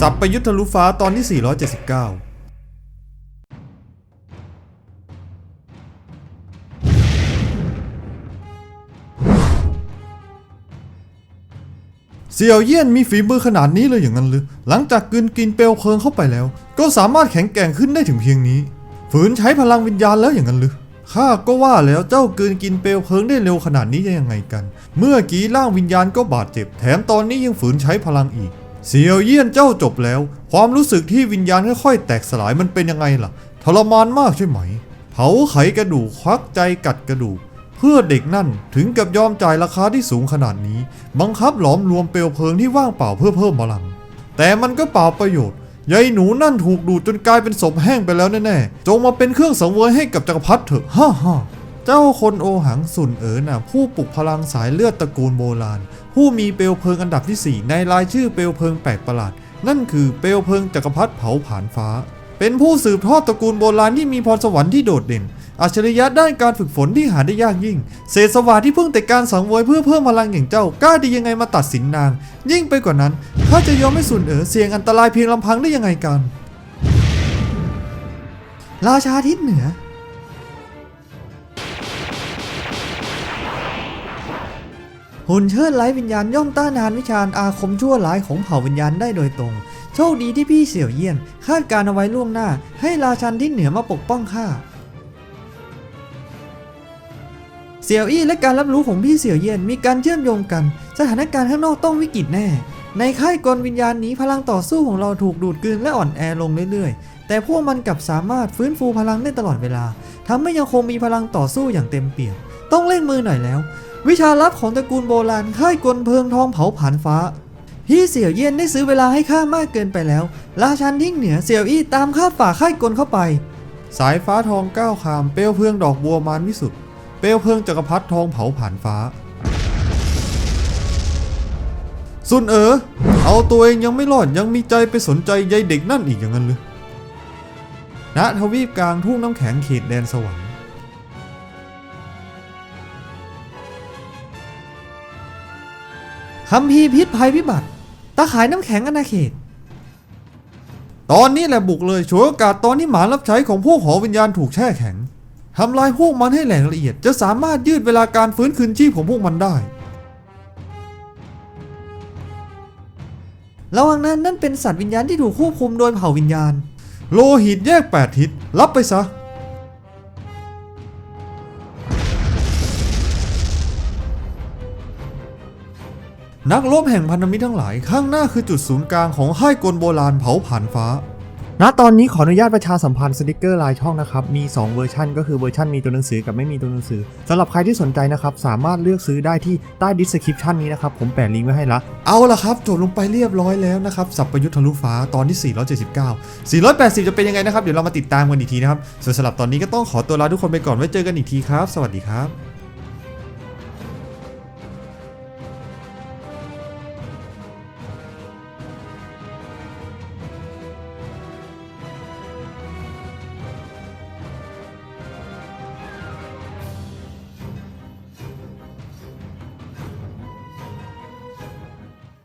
สับไปยุทธทะลุฟ้าตอนที่ 479เสี่ยวเยี่ยนมีฝีมือขนาดนี้เลยอย่างนั้นหรือ หลังจากกลืนกินเปลวเพลิงเข้าไปแล้ว ก็สามารถแข็งแกร่งขึ้นได้ถึงเพียงนี้ ฝืนใช้พลังวิญญาณแล้วอย่างนั้นหรือ ข้าก็ว่าแล้วเจ้ากลืนกินเปลวเพลิงได้เร็วขนาดนี้ได้ยังไงกัน เมื่อกี้ร่างวิญญาณก็บาดเจ็บ แถมตอนนี้ยังฝืนใช้พลังอีก เสี่ยวเยี่ยนเจ้าจบแล้ว ความรู้สึกที่วิญญาณค่อยๆ แตกสลายมันเป็นยังไงล่ะ ทรมานมากใช่ไหม เผาไขกระดูกควักใจกัดกระดูก เพื่อเด็กนั่นถึงกับยอมจ่ายราคาที่สูงขนาดนี้ บังคับหลอมรวมเปลวเพลิงที่ว่างเปล่าเพื่อเพิ่มพลัง แต่มันก็เปล่าประโยชน์ยายหนูนั่นถูกดูดจนกลายเป็นศพแห้งไปแล้วแน่ๆ จงมาเป็นเครื่องสังเวยให้กับจักรพรรดิเถอะ ฮ่าฮ่าเจ้าคนโอหังสุนเอ๋อน่ะผู้ปลุกพลังสายเลือดตระกูลโบราณ ผู้มีเปลวเพลิงอันดับที่ 4 ในรายชื่อเปลวเพลิงแปลกประหลาด นั่นคือเปลวเพลิงจักรพรรดิเผาผลาญฟ้า เป็นผู้สืบทอดตระกูลโบราณที่มีพรสวรรค์ที่โดดเด่นอัจฉริยะด้านการฝึกฝนที่หาได้ยากยิ่ง เศษสวาที่เพิ่งแต่การสังเวยเพื่อเพิ่มพลังอย่างเจ้ากล้าดียังไงมาตัดสินนาง ยิ่งไปกว่านั้นข้าจะยอมให้สุนเอ๋อเสี่ยงอันตรายเพียงลำพังได้ยังไงกัน ราชาทิศเหนือ หุ่นเชิดไร้วิญญาณย่อมต้านทานวิชาอาคมชั่วร้ายของเผ่าวิญญาณได้โดยตรง โชคดีที่พี่เสี่ยวเยี่ยน คาดการเอาไว้ล่วงหน้า ให้ราชันที่เหนือมาปกป้องข้าเสี่ยวอี้และการรับรู้ของพี่เสี่ยวเยี่ยนมีการเชื่อมโยงกัน สถานการณ์ข้างนอกต้องวิกฤตแน่ ในค่ายกลวิญญาณนี้พลังต่อสู้ของเราถูกดูดกลืนและอ่อนแอลงเรื่อยๆ แต่พวกมันกลับสามารถฟื้นฟูพลังได้ตลอดเวลาทำให้ยังคงมีพลังต่อสู้อย่างเต็มเปี่ยมต้องเร่งมือหน่อยแล้ว วิชาลับของตระกูลโบราณค่ายกลเพลิงทองเผาผลาญฟ้าพี่เสี่ยวเยี่ยนได้ซื้อเวลาให้ข้ามากเกินไปแล้ว ราชันทิ้งเหนือเสี่ยวอี้ตามข้าฝ่าค่ายกลเข้าไป สายฟ้าทองก้าวคามเปลวเพลิงดอกบัวมารวิสุทธ์เปลวเพลิงจักรพรรดิทองเผาผ่านฟ้าสุนเอ๋อเอาตัวเองยังไม่รอดยังมีใจไปสนใจยายเด็กนั่นอีกอย่างนั้นหรือณทวีปกลางทุ่งน้ำแข็งเขตแดนสวรรค์ คำพีพิษภัยพิบัติตาขายน้ำแข็งอนาเขต ตอนนี้แหละบุกเลยฉวยโอกาสตอนที่หมารับใช้ของพวกหอวิญญาณถูกแช่แข็งทำลายพวกมันให้แหลกละเอียด จะสามารถยืดเวลาการฟื้นคืนชีพของพวกมันได้ ระหว่างนั้นนั่นเป็นสัตว์วิญญาณที่ถูกควบคุมโดยเผ่าวิญญาณ โลหิตแยกแปดทิศรับไปซะ นักรบแห่งพันธมิตรทั้งหลาย ข้างหน้าคือจุดศูนย์กลางของค่ายกลโบราณเผาผ่านฟ้า ณตอนนี้ขออนุญาตประชาสัมพันธ์สติกเกอร์ลายช่องนะครับ มี 2 เวอร์ชันก็คือเวอร์ชันมีตัวหนังสือกับไม่มีตัวหนังสือสำหรับใครที่สนใจนะครับ สามารถเลือกซื้อได้ที่ใต้ดิสคริปชันนี้นะครับ ผมแปะลิงก์ไว้ให้ละ เอาละครับ จบลงไปเรียบร้อยแล้วนะครับสับประยุทธ์ทะลุฟ้าตอนที่ 479 480 จะเป็นยังไงนะครับเดี๋ยวเรามาติดตามกันอีกทีนะครับส่วนสำหรับตอนนี้ก็ต้องขอตัวลาทุกคนไปก่อนไว้เจอกันอีกทีครับ สวัสดีครับ